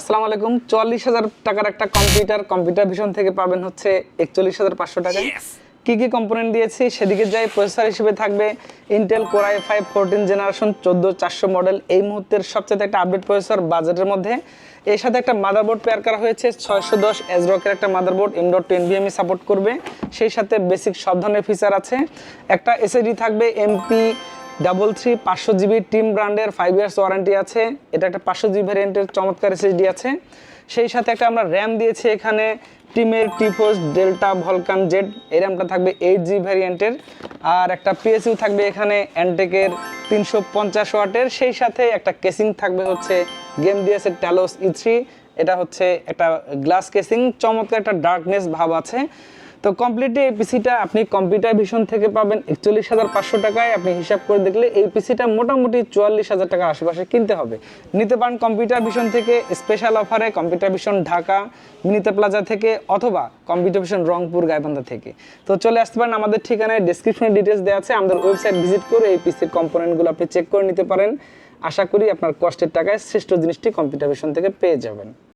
আসসালামু আলাইকুম। চুয়াল্লিশ হাজার টাকার একটা কম্পিউটার কম্পিউটার ভিশন থেকে পাবেন হচ্ছে একচল্লিশ হাজার পাঁচশো টাকা। কি কি কম্পোনেন্ট দিয়েছি? সেদিকে যাই প্রসেসর হিসেবে থাকবে Intel core i five fourteen generation চোদ্দ চারশো মডেল এই মুহূর্তের সবচেয়ে একটা আপডেট প্রসেসর বাজেটের মধ্যে। এর সাথে একটা মাদারবোর্ড পেয়ার করা হয়েছে ছয়শো দশ এজরকের একটা motherboard M dot ten BME support করবে। সেই সাথে বেসিক সব ধরনের ফিচার আছে। একটা এসএডি থাকবে এমপি ডাবল থ্রি পাঁচশো জিবি টিম ব্র্যান্ডের ফাইভ ইয়ার্স ওয়ারেন্টি আছে। এটা একটা পাঁচশো জিবি ভ্যারিয়েন্টের চমৎকার এসএসডি আছে। সেই সাথে একটা আমরা র্যাম দিয়েছি এখানে টিমের টিফোস ডেল্টা ভলকান জেড এই র্যামটা থাকবে এইট জি ভ্যারিয়েন্টের আর একটা পিএসইউ থাকবে এখানে অ্যান্টেকের তিনশো পঞ্চাশ ওয়াটের। সেই সাথে একটা কেসিং থাকবে হচ্ছে গেম দিয়েছে ট্যালোস ই থ্রি এটা হচ্ছে একটা গ্লাস কেসিং চমৎকার একটা ডার্কনেস ভাব আছে। তো কমপ্লিটলি এই পিসিটা আপনি কম্পিউটার ভিশন থেকে পাবেন একচল্লিশ হাজার পাঁচশো টাকায়। আপনি হিসাব করে দেখলে এই পিসিটা মোটামুটি চুয়াল্লিশ হাজার টাকার আশেপাশে কিনতে হবে। নিতে পারেন কম্পিউটার ভিশন থেকে স্পেশাল অফারে কম্পিউটার ভিশন ঢাকা মিনিতে প্লাজা থেকে অথবা কম্পিউটার ভিশন রংপুর, গাইবান্ধা থেকে। তো চলে আসতে পারেন, আমাদের ঠিকানায় ডিসক্রিপশনে ডিটেলস দেওয়া আছে। আমাদের ওয়েবসাইট ভিজিট করে এই পিসির কম্পোনেন্টগুলো আপনি চেক করে নিতে পারেন। আশা করি আপনার কষ্টের টাকায় শ্রেষ্ঠ জিনিসটি কম্পিউটার ভিশন থেকে পেয়ে যাবেন।